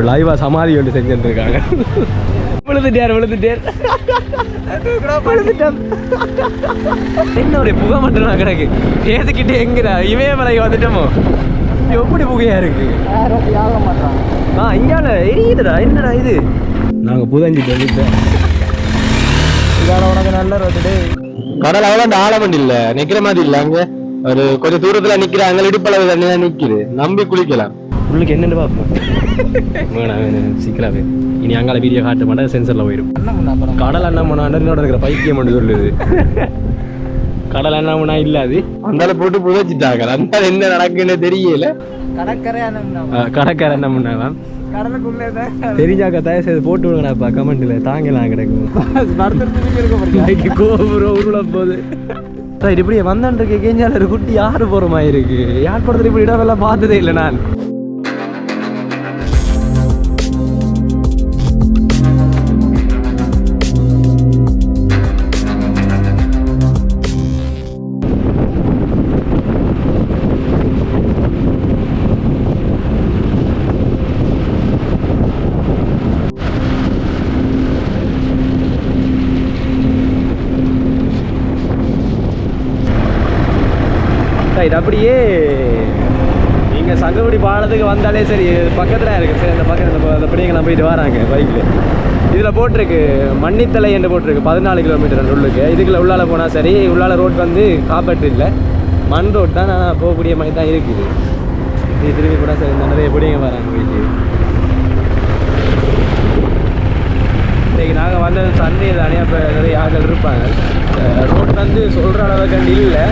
இப்போ லைவா சமாதி ஒன்று செஞ்சுட்டு இருக்காங்க விழுந்துட்டார் விழுந்துட்டார். விழுந்துட்டார். என்ன ஒரு புகை மட்டும் நான் கிடக்கு. ஏதுக்கிட்டே எங்கடா? இமயமலைக்கு வந்துட்டோமோ? எப்படி புகையா இருக்கு? ஆ இங்கால எரியுதுடா. என்னடா இது? நாங்க புதஞ்சிட்டோம் வீட்டை உனக்கு நல்ல ரோட்டு கடல் அவ்வளவு அந்த ஆழம் இல்ல. நிக்கிற மாதிரி இல்ல அங்க. ஒரு கொஞ்சம் தூரத்துல நிக்கிறாங்க. இடுப்பளவு தண்ணி தான் நிக்குது. நம்பி குளிக்கலாம். உள்ளுக்கு என்னென்னு பார்ப்போம். வேணாம் சீக்கிரமே இனி அங்கால வீடியோ காட்ட மாட்டேன் சென்சரில் போயிடும் கடல் அண்ணாமண்ணா அண்டர்னோட இருக்கிற பைக்கியம் மட்டும் சொல்லுது கடல் அண்ணாமண்ணா இல்லாது அந்தால போட்டு புதைச்சிட்டாங்க அந்த என்ன நடக்குன்னு தெரியல கடற்கரை அண்ணாமண்ணா கடலுக்குள்ளே தெரிஞ்சாக்க தயவு செய்து போட்டு விடுங்கடாப்பா கமெண்ட்ல தாங்கலாம் கிடைக்கும் கோபுரம் உருள போகுது இப்படி வந்தாண்டு ஒரு குட்டி யாரு போற மாதிரி இருக்கு யார் படத்துல இப்படி இடம் எல்லாம் பார்த்ததே இல்லை நான் அப்படியே நீங்கள் சங்ககுடி பாலத்துக்கு வந்தாலே சரி பக்கத்தில் இருக்கு. சரி அந்த பக்கத்துல இந்த ப- அந்த பிள்ளைங்க போயிட்டு வராங்க பைக்கில் இதில் போட்டிருக்கு மன்னித்தலை என்று போட்டிருக்கு பதினாலு கிலோமீட்டர் உள்ளுக்கு. இதுக்குள்ள உள்ளால போனால் சரி உள்ளால ரோட் வந்து காப்பாற்று இல்லை. மண் ரோட் தான் ஆனால் போகக்கூடிய மாதிரி தான் இருக்குது. இது திரும்பி கூட சரி இந்த நிறைய பிள்ளைங்க வராங்க வீட்டில் இன்னைக்கு நாங்கள் வந்தது சண்டே தானே அப்போ நிறைய ஆட்கள் இருப்பாங்க. ரோட் வந்து சொல்கிற அளவுக்கு இல்லை.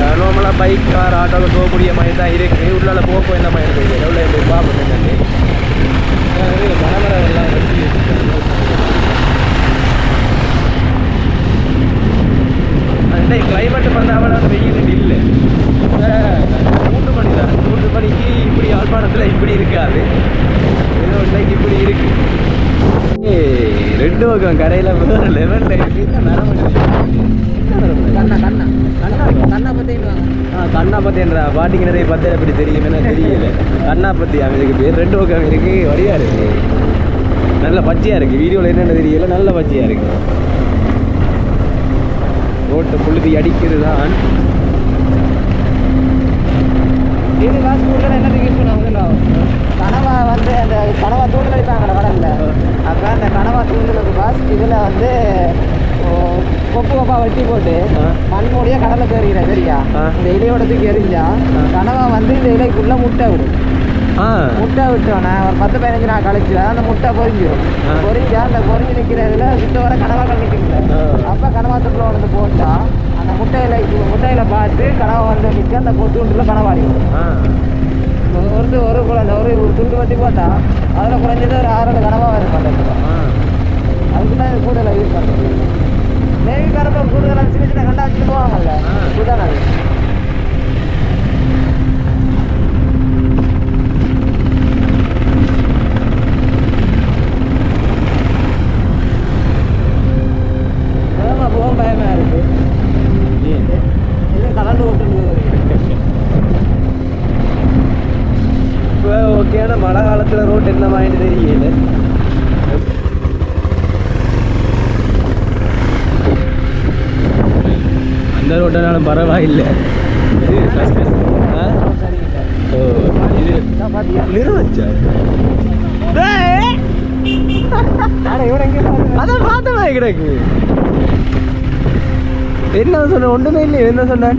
நார்மலாக பைக் கார் ஆட்டோவில் போகக்கூடிய மாதிரி தான் இருக்குது உள்ளால் போக என்ன மாதிரி இருக்குது எவ்வளோ எப்படி பார்ப்போம் என்னென்னு. மனமரம் எல்லாம் வச்சு வச்சிருக்காங்க. அந்த கிளைமேட் வந்து அவ்வளோ வெயில் இல்லை மூன்று மணி தான். மூன்று மணிக்கு இப்படி யாழ்ப்பாணத்தில் இப்படி இருக்காது. ஏதோ இன்னைக்கு இப்படி இருக்குது ஏய், ரெண்டு பக்கம் கரையில் வேற லெவன் இருக்கு. கண்ணா கண்ணா கண்ணா கண்ணா பத்திடுவாங்க ஆ பாட்டிக்கு நிறைய பத்திர எப்படி தெரியும் என்ன தெரியல கண்ணாப்பத்தி அவனுக்கு பேர் ரெண்டு பக்கம் இருக்கு வடிவா இருக்கு நல்ல பச்சையா இருக்கு வீடியோவில் என்னென்ன தெரியல நல்ல பச்சையா இருக்கு ரோட்டை புழுதி அடிக்கிறது தான் இது காசு கொடுக்கல என்ன யூஸ் பண்ணுவாங்க கனவா வந்து அந்த கனவா தூண்டில் அடிப்பாங்கல்ல கடல்ல அப்போ அந்த கனவா தூண்டிலுக்கு பாஸ் இதில் வந்து கொப்பு கொப்பா வெட்டி போட்டு ஆ. மண் மூடியா கடலை தெரிகிற சரியா. இந்த இலையோட தூக்கி எரிஞ்சா கனவா வந்து இந்த இலைக்குள்ள முட்டை விடும் முட்டை விட்டோன்னே ஒரு பத்து பதினஞ்சு நாள் கழிச்சு அந்த முட்டை பொரிஞ்சிடும் ஆ. பொரிஞ்சா அந்த பொரிஞ்சு நிற்கிறதுல சுத்த வர கனவாக்கள் நிற்குதுல ஆ. அப்போ கனவாத்துக்குள்ள வந்து போட்டா அந்த முட்டையில முட்டையில பார்த்து கனவா வந்து நிற்க அந்த கொத்துண்டுல கனவாடி வரும் ஆ. ஒரு ஒரு குழந்தை ஒரு ஒரு துண்டு வட்டி போட்டா அதில் குறைஞ்சது ஒரு ஆறு கனவா பண்ணுறது ஆ. அதுக்கு தான் கூடுதலாக யூஸ் பண்ணுறது நேவி கரப்பை கூடுதலாக சின்ன சின்ன கண்டா வச்சுட்டு போவாங்கல்ல. இதுதான் அது ஓகேயான மழை காலத்தில் ரோட் என்ன மாதிரி தெரியல அந்த ரோட்டனாலும் பரவாயில்லை. இது. ஆ? ஓ இது நிறுவச்சா அதான் பார்த்த மாதிரி கிடக்கு என்ன சொன்ன? ஒன்றுமே இல்லையே. என்ன சொன்ன?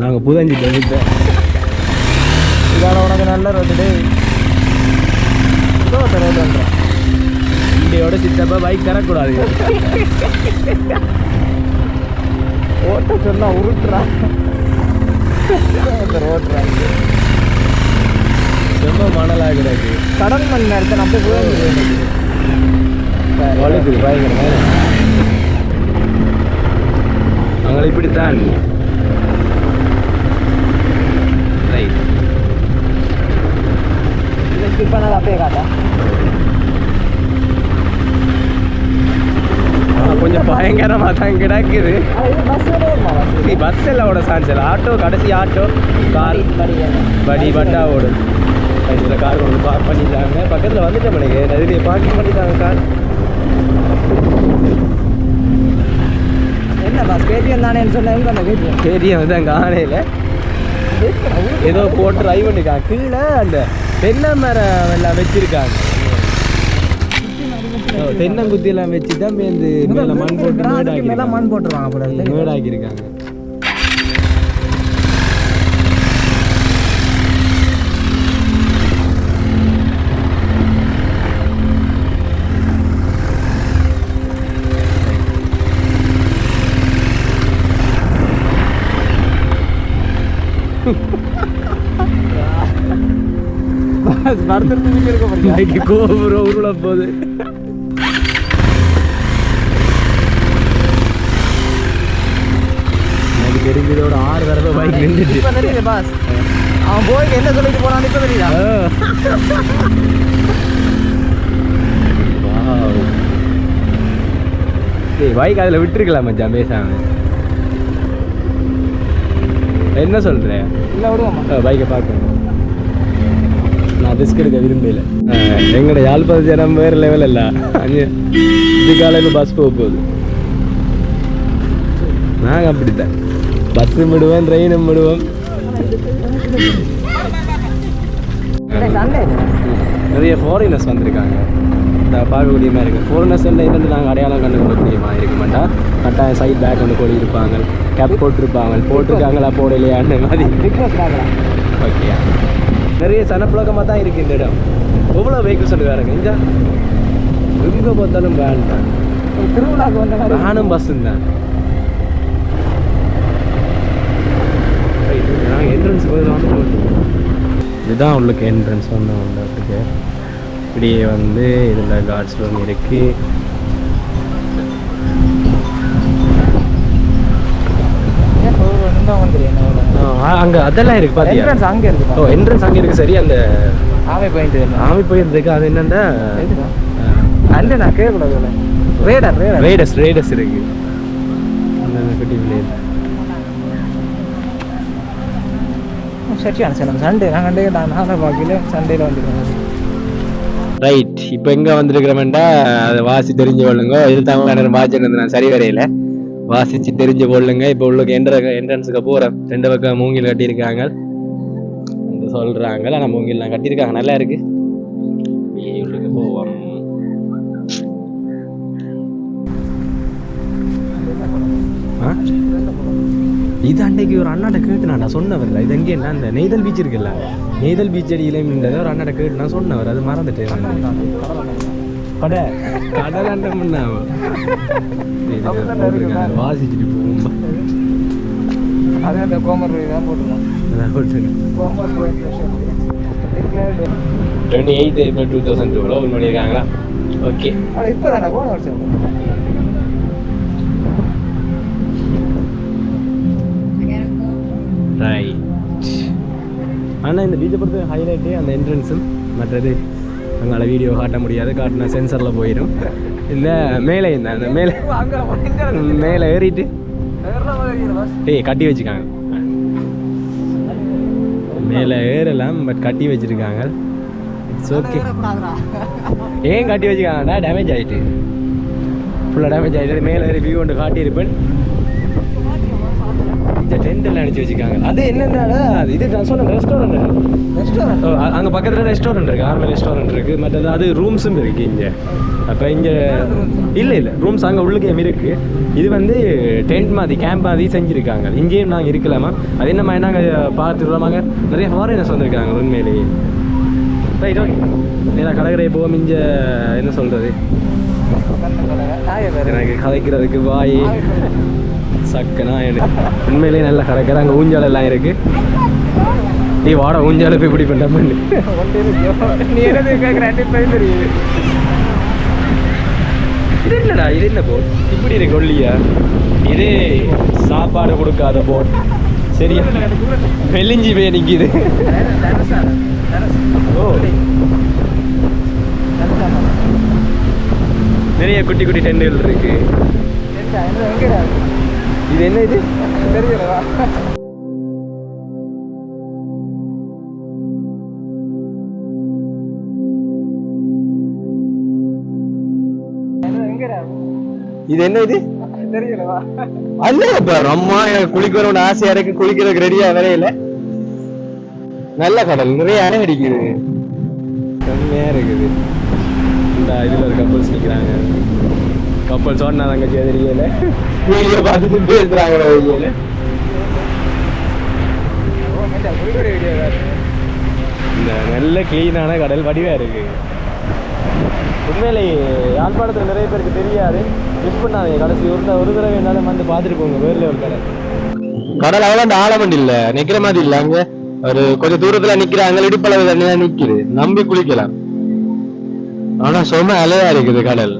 நாங்கள் புதஞ்சிட்டோம் இப்போ இதான உனக்கு நல்ல ரோட்டு ரோட்டு இண்டியோட சித்தப்பா பைக் தரக்கூடாது. ஓட்ட சொன்னா உருட்டுறா. அந்த ரோட்டுறா ரொம்ப மணலாக கிடக்கு. கடல் மண் நேரத்தை நம்ம போய் வழுக்குது பயங்கர நாங்கள் இப்படித்தான். ரைட் இதை ஸ்கிப் பண்ணாத அப்படியே காட்டா. கொஞ்சம் பயங்கரமாக தான் கிடக்குது. பஸ் எல்லாம் ஓட சான்ஸ் இல்லை. ஆட்டோ கடைசி ஆட்டோ கார் படி படி பட்டா ஓடும். இதில் கார் கொண்டு பார்க் பண்ணிட்டாங்க. பக்கத்தில் வந்துட்டேன் எனக்கு நிறைய பார்க்கிங் பண்ணிட்டாங்க கார் என்ன பாஸ் கேடிஎம் தானேன்னு சொன்னேன் அந்த கேடிஎம் பெரிய வந்து அங்கே ஆணையில் ஏதோ போட்டு ட்ரை பண்ணிருக்காங்க. கீழே அந்த தென்னை மரம் எல்லாம் வச்சிருக்காங்க. தென்னங்குத்தி எல்லாம் வச்சு தான் இந்த மேலே மண் போட்டு மேல மண் போட்டுருவாங்க போல. மேடாக்கி இருக்காங்க தூங்கி இருக்க போறீங்க கோபுரம் உருள போகுது. எனக்கு தெரிஞ்சதோட ஆறு தடவை பைக் நின்றுச்சு. பாஸ் அவன் போய் என்ன சொல்லிட்டு போறான்னு இப்ப தெரியுதா? டேய் பைக் அதில் விட்டுருக்கலாம் மச்சான் பேசாம என்ன சொல்ற? இல்ல விடுவோமா பைக்கை பார்க்கணும் நான் ரிஸ்க் எடுக்க விரும்பல. எங்கட யாழ்ப்பாண ஜனம் வேறு லெவல் இல்ல அங்கே இது காலையில் பஸ் போக போகுது. நாங்கள் அப்படித்தான். பஸ்ஸும் விடுவோம் ட்ரெயினும் விடுவோம் நிறைய ஃபாரினர்ஸ் வந்திருக்காங்க. இந்த பார்க்கக்கூடிய மாதிரி இருக்குது ஃபாரினர்ஸ் இருந்து நாங்கள் அடையாளம் கண்டுகொள்ளக்கூடிய மாதிரி இருக்க மாட்டோம் கட்டாயம் சைட் பேக் ஒன்று கொடி இருப்பாங்க. கேப் போட்டிருப்பாங்க. போட்டிருக்காங்களா? போடலையான்ற மாதிரி. ஓகே நிறைய சனப்புழக்கமாக தான் இருக்குது இந்த இடம். எவ்வளோ வெஹிக்கிள்ஸ் வேறுங்க இஞ்சா எங்கே பார்த்தாலும் வேன் தான். வேனும் பஸ்ஸும் தான். நாங்கள் என்ட்ரன்ஸ் போய் வந்து இதுதான் உள்ளுக்கு என்ட்ரன்ஸ் வந்து உள்ளதுக்கு இப்படியே வந்து இதில் காட்ஸ் ரூம் இருக்குது அங்கே அதெல்லாம் இருக்குது பாத்தியா? என்ட்ரன்ஸ் அங்க இருக்கு ஓ என்ட்ரன்ஸ் அங்கே இருக்குது சரி அந்த ஆவே பாயிண்ட் ஆமி போயிருந்துருக்கு. அது என்னன்னா? அல்ல நான் கேட்கக்கூடாது. ரேடர் ரேடர் ரேடஸ் ரேடஸ் இருக்கு. அந்த பெட்டி பிள்ளைகள் சரியான சார் சண்டே நான் கண்டே நான் நானே பார்க்கல சண்டேல வந்துருக்கேன் ரைட் இப்போ எங்க வந்திருக்கிறோம்டா அதை வாசி தெரிஞ்சு கொள்ளுங்க இது தமிழ் நேரம் வாசிட்டு நான் சரி வரையில வாசிச்சு தெரிஞ்சு கொள்ளுங்க இப்போ உள்ளுக்கு என்ற என்ட்ரன்ஸுக்கு போகிறேன் ரெண்டு பக்கம் மூங்கில் கட்டியிருக்காங்க அந்த சொல்றாங்க ஆனால் மூங்கில்லாம் கட்டியிருக்காங்க நல்லா இருக்கு உள்ளுக்கு போவோம் ஆ இது அன்னைக்கு ஒரு அண்ணாட்ட கேட்டு நான் சொன்னவர். இது எங்கே என்ன அந்த நெய்தல் பீச் இருக்குல்ல? நெய்தல் பீச் அடியில் நின்றதை ஒரு அண்ணாட்ட கேட்டு நான் சொன்னவர். அது மறந்துட்டேன் கடை. கடல் அண்டம் வாசிச்சுட்டு போகும் அதே அந்த கோமர் தான் போட்டுருந்தோம் Komar twenty eight April two thousand டூவில் ஒன்று பண்ணியிருக்காங்களா ஓகே இப்போ தானே போன வருஷம். ஆனால் இந்த பீச்சை பொறுத்த ஹைலைட்டே அந்த என்ட்ரன்ஸும் மற்றது அங்கால வீடியோ காட்ட முடியாது. காட்டின சென்சரில் போயிடும். இந்த மேலே இந்த அந்த மேலே மேலே ஏறிட்டு. ஏய் கட்டி வச்சுக்காங்க. மேலே ஏறலாம் பட் கட்டி வச்சிருக்காங்க. இட்ஸ் ஓகே ஏன் கட்டி வச்சுக்காங்கடா? டேமேஜ் ஆகிட்டு ஃபுல்லாக டேமேஜ் ஆகிட்டு மேலே ஏறி வியூ ஒன்று காட்டியிருப்பேன். டென்ட் எல்லாம் அடிச்சு வச்சுக்காங்க. அது என்னன்னா இது நான் சொன்ன ரெஸ்டாரண்ட் ரெஸ்டாரண்ட் அங்கே பக்கத்தில் ரெஸ்டாரண்ட் இருக்கு. ஆர்மல் ரெஸ்டாரண்ட் இருக்கு. மற்றது அது ரூம்ஸும் இருக்கு இங்கே. அப்போ இங்கே இல்லை இல்லை. ரூம்ஸ் அங்கே உள்ளுக்கே இருக்கு. இது வந்து டென்ட் மாதிரி கேம்ப் மாதிரி செஞ்சுருக்காங்க. இங்கேயும் நாங்கள் இருக்கலாமா? அது என்ன மாதிரி நாங்கள் பார்த்துருவாங்க நிறைய ஃபாரினர்ஸ் வந்திருக்காங்க உண்மையிலேயே. ரைட் ஓகே நேராக கடற்கரை போவோம். இங்கே என்ன சொல்கிறது எனக்கு கதைக்கிறதுக்கு வாய். சக்கனா எனக்கு உண்மையிலேயே நல்ல கடற்கரை அங்கே ஊஞ்சால் எல்லாம் இருக்கு. நீ வாட ஊஞ்சால போய் இப்படி பண்ண பண்ணு. இது இல்லடா இது என்ன போட் இப்படி இருக்கு ஒல்லியா? இது சாப்பாடு கொடுக்காத போட் சரியா? மெலிஞ்சி போய் நிக்குது. ஓ. நிறைய குட்டி குட்டி டெண்டுகள் இருக்கு. இது என்ன இது? தெரியலவா? இது என்ன இது? தெரியலவா? அல்ல இப்ப அம்மா குளிக்கணும்னு ஆசையா இருக்கு. குளிக்கிறதுக்கு ரெடியா வரையில நல்ல கடல் நிறைய அணை அடிக்குது. கம்மியா இருக்குது. இந்த இதுல கப்பல்ஸ் நிக்கிறாங்க. கப்பல் சொன்னா தங்கச்சி தெரியல. வீடியோ பார்த்துட்டு பேசுறாங்க வீடியோ இந்த நல்ல கிளீனான கடல் வடிவா இருக்கு. உண்மையிலேயே யாழ்ப்பாணத்தில் நிறைய பேருக்கு தெரியாது. மிஸ் பண்ணாதீங்க கடைசி ஒரு ஒரு தடவை என்னாலும் வந்து பார்த்துட்டு போங்க வேறு லெவல் கடல் கடல் அவ்வளவு ஆழமண்டி இல்ல நிக்கிற மாதிரி இல்ல அங்க. ஒரு கொஞ்சம் தூரத்துல நிக்கிறாங்க இடுப்பளவு தண்ணி தான் நிக்குது. நம்பி குளிக்கலாம். ஆனா சும அலையா இருக்குது கடல்.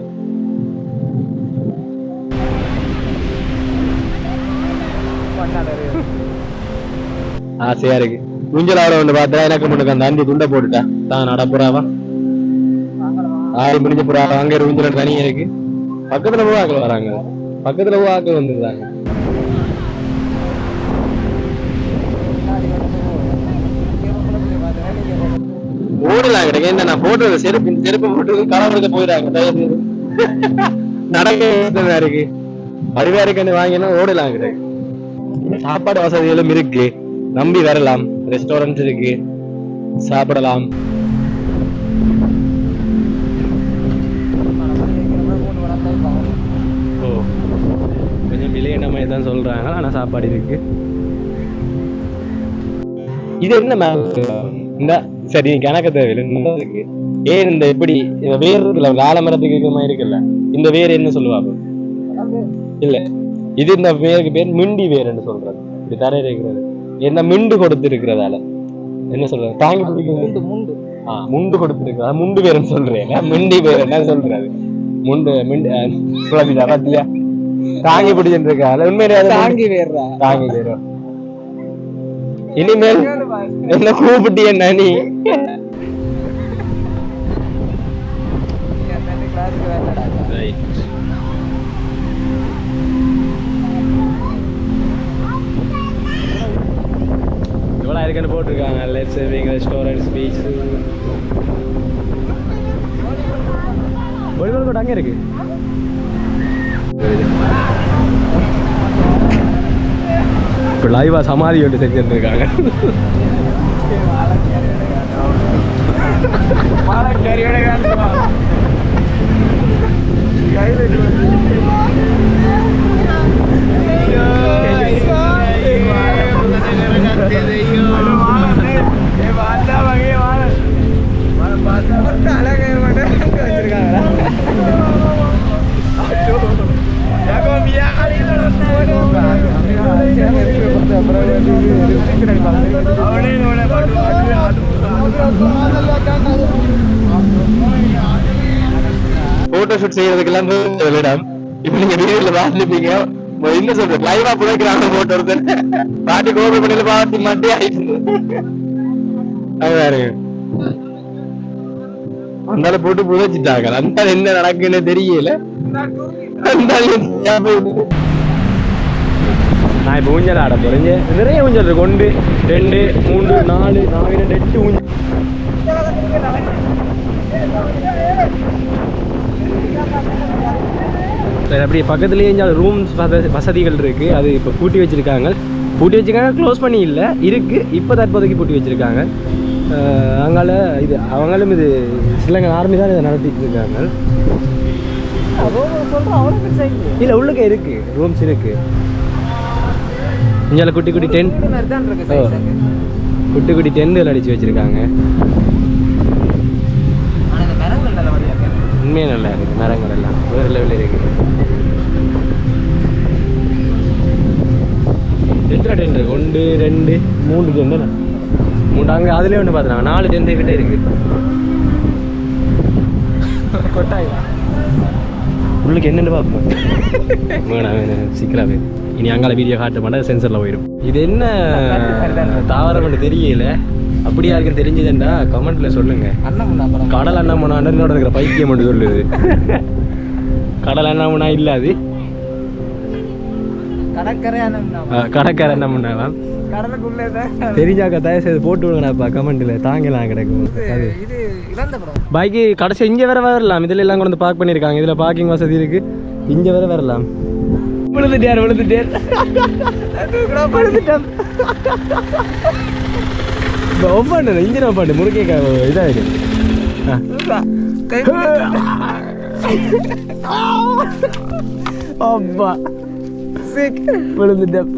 ஆசையா இருக்கு. ஊஞ்சல் ஆட வந்து பார்த்தா எனக்கு முன்னுக்கு அந்த அண்டி துண்டை போட்டுட்டா. தான் நட புறாவா ஆறு முடிஞ்ச புறா அங்க ஒரு ஊஞ்சல் தனியா இருக்கு. பக்கத்துல பூவாக்கள் வராங்க. பக்கத்துல பூவாக்கள் வந்துருந்தாங்க ஓடலாம் கிடைக்க என்ன நான் போட்டது செருப்பு செருப்பு போட்டு கலவரத்தை போயிடாங்க நடக்க இருக்கு. அறிவா இருக்குன்னு வாங்கினா ஓடலாம் கிடையாது சாப்பாடு வசதிகளும் இருக்கு. நம்பி வரலாம். ரெஸ்டாரண்ட் இருக்கு. சாப்பிடலாம். ஓ கொஞ்சம் மாதிரி தான் சொல்கிறாங்க ஆனால் சாப்பாடு இருக்கு. இது என்ன மேம் இந்த சரி கணக்கு தேவையில்லை. இருக்கு. ஏன் இந்த இப்படி இந்த வேர் இருக்குல்ல ஆலமரத்துக்கு இருக்கிற மாதிரி இருக்குல்ல? இந்த வேர் என்ன சொல்லுவாங்க இல்ல. இது இந்த வேருக்கு பேர் மிண்டி வேர்ன்னு சொல்றது. இப்படி தரையில இருக்கிறது. என்ன மிண்டு கொடுத்து இருக்கிறதால என்ன சொல்றது? தாங்கி பிடிக்கிறது முண்டு ஆ, முண்டு கொடுத்துருக்கா முண்டு பேருன்னு சொல்றேன் மிண்டி பேர் என்ன சொல்றது? முண்டு மிண்டு அஹ், குழம்பிட்டா பாத்தியா தாங்கி பிடிச்சிட்டு உண்மையிலே தாங்கி வேறா தாங்கி பேரும் இனிமேல் என்ன கூப்பிட்டு என்ன நீ ரைட் இவ்வளோ இருக்குன்னு போட்டிருக்காங்க. லெட் சேவிங் ரெஸ்டாரண்ட்ஸ் பீச் ஒளிவல் கூட அங்கே இருக்கு. இப்போ லைவாக சமாதி ஒன்று செஞ்சுருக்காங்க கையில் ஷூட் செய்யறதுக்கெல்லாம் ஒரு இடம் இப்ப நீங்க வீடியோல பாத்துருப்பீங்க என்ன சொல்றது? லைவா புதைக்கிறாங்க போட்டோ ஒருத்தர் பாட்டி கோபி பண்ணில பாட்டி மாட்டி ஆயிட்டு அது அந்தால போட்டு புதைச்சிட்டாங்க. அந்த என்ன நடக்குன்னு தெரியல. அந்த நான் இப்போ ஊஞ்சல் ஆட போகிறேன் நிறைய ஊஞ்சல் இருக்கு. ஒன்று ரெண்டு மூணு நாலு நாலு ரெண்டு எட்டு ஊஞ்சல். சரி அப்படியே பக்கத்துலேயே இங்கே ரூம்ஸ் வசதிகள் இருக்குது அது இப்போ பூட்டி வச்சுருக்காங்க. பூட்டி வச்சுருக்காங்க க்ளோஸ் பண்ணி இல்லை. இருக்குது இப்போ தற்போதைக்கு பூட்டி வச்சுருக்காங்க. அங்கால இது அவங்களும் இது ஸ்ரீலங்கா ஆர்மி தான் இதை நடத்திட்டு இருக்காங்க. இல்லை உள்ளுக்க இருக்குது ரூம்ஸ் இருக்குது இங்கே குட்டி குட்டி இருக்கு ஓ. குட்டி குட்டி டென்ட்டுகள் அடிச்சு வச்சிருக்காங்க. மரங்கள் நல்ல வழியா இருக்கு. உண்மையே நல்லா இருக்கு. மரங்கள் எல்லாம். வேறு லெவலில் இருக்கு. எத்தனை டென்ட் இருக்கு? ஒன்று ரெண்டு மூணு டென்ட் மூணு அங்கே அதுலேயே ஒன்று பார்த்துனாங்க நாலு டென்ட் கிட்ட இருக்கு. கொட்டாய். உள்ளுக்கு என்னென்னு பார்ப்போம். வேணாம் வேணாம். சீக்கிரம் வேணும் இனி அங்கால வீடியோ காட்ட மாட்டேன் சென்சரில் போயிடும் இது என்ன தாவரம்னு தெரியல. அப்படியா இருக்குன்னு தெரிஞ்சதுண்டா கமெண்ட்ல சொல்லுங்க. கடல் அண்ணாமனா அண்ணனோட இருக்கிற பைத்தியம் மட்டும் சொல்லுது. கடல் அண்ணாமனா இல்ல அது. கடற்கரை தான். தெரிஞ்சாக்கா தயவு செய்து போட்டு விடுங்கண்ணாப்பா கமெண்ட்டில் தாங்கலாம் கிடக்கும். பைக்கு கடைசி இங்கே வேற வரலாம். இதில் எல்லாம் கொண்டு பார்க் பண்ணியிருக்காங்க. இதில் பார்க்கிங் வசதி இருக்கு. இங்கே வேற வரலாம். விழுந்துட்டார் விழுந்துட்டார். விழுந்துட்டார். ஒஃப் பண்ணு இன்ஜின் ஒஃப் பண்ணு முறுக்கே இதாகிடும் அப்பா. விழுந்துட்டேன்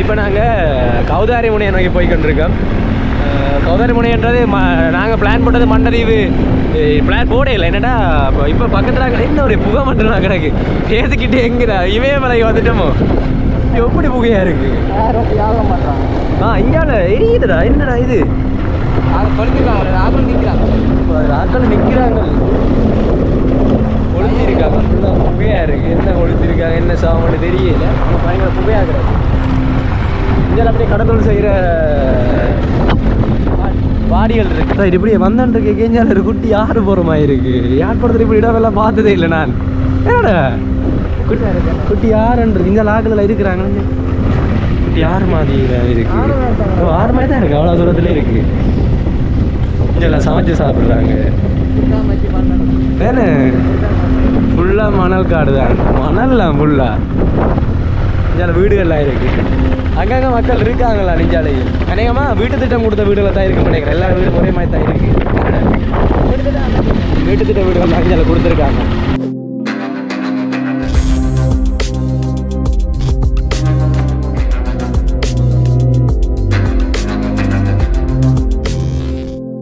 இப்போ நாங்கள் கௌதாரி முனையை நோக்கி போய் கொண்டிருக்கோம் கௌதாரி முனைன்றது ம நாங்கள் பிளான் போட்டது மண்டதீவு. பிளான் போடே இல்லை. என்னடா இப்போ இப்போ பக்கத்தில் என்ன ஒரு புகை மட்டும் கிடக்கு. பேசிக்கிட்டு எங்கடா? இமயமலை வந்துட்டோமோ? எப்படி புகையா இருக்கு? ஆ இங்கால எரியுதுடா. என்னடா இது? அதை நிற்கிறாங்க ஆட்கள் நிற்கிறாங்க ஒளிஞ்சிருக்காங்க. ஃபுல்லாக புகையா இருக்கு? என்ன ஒளிஞ்சிருக்காங்க? என்ன சாமான்னு தெரியல. பயங்கர புகையாக கிடக்கு. இங்கே அப்படியே கடத்தல் செய்கிற வாடிகள் இருக்கு. சார் இப்படி வந்தான் இருக்கு கேஞ்சால ஒரு குட்டி ஆறு போகிற மாதிரி இருக்கு. யார் படத்தில் இப்படி இடமெல்லாம் பார்த்ததே இல்லை நான். என்னடா? குட்டி குட்டி ஆறுன்றது இந்த லாக்கில் இருக்கிறாங்க குட்டி ஆறு மாதிரி இருக்கு. ஆறு மாதிரி தான் இருக்கு. அவ்வளோ தூரத்துல இருக்கு. இங்கெல்லாம் சமைச்சு சாப்பிட்றாங்க. வேணே. ஃபுல்லாக மணல் காடு தான் மணல்லாம் ஃபுல்லாக நெஞ்சால வீடுகள்லாம் இருக்கு. அங்கங்கே மக்கள் இருக்காங்களா நெஞ்சாலையில்? அநேகமாக வீட்டு திட்டம் கொடுத்த வீடுகள் தான் இருக்கு நினைக்கிறேன். எல்லா வீடும் ஒரே மாதிரி தான் இருக்கு. வீட்டு திட்ட வீடுகள் நெஞ்சால கொடுத்துருக்காங்க.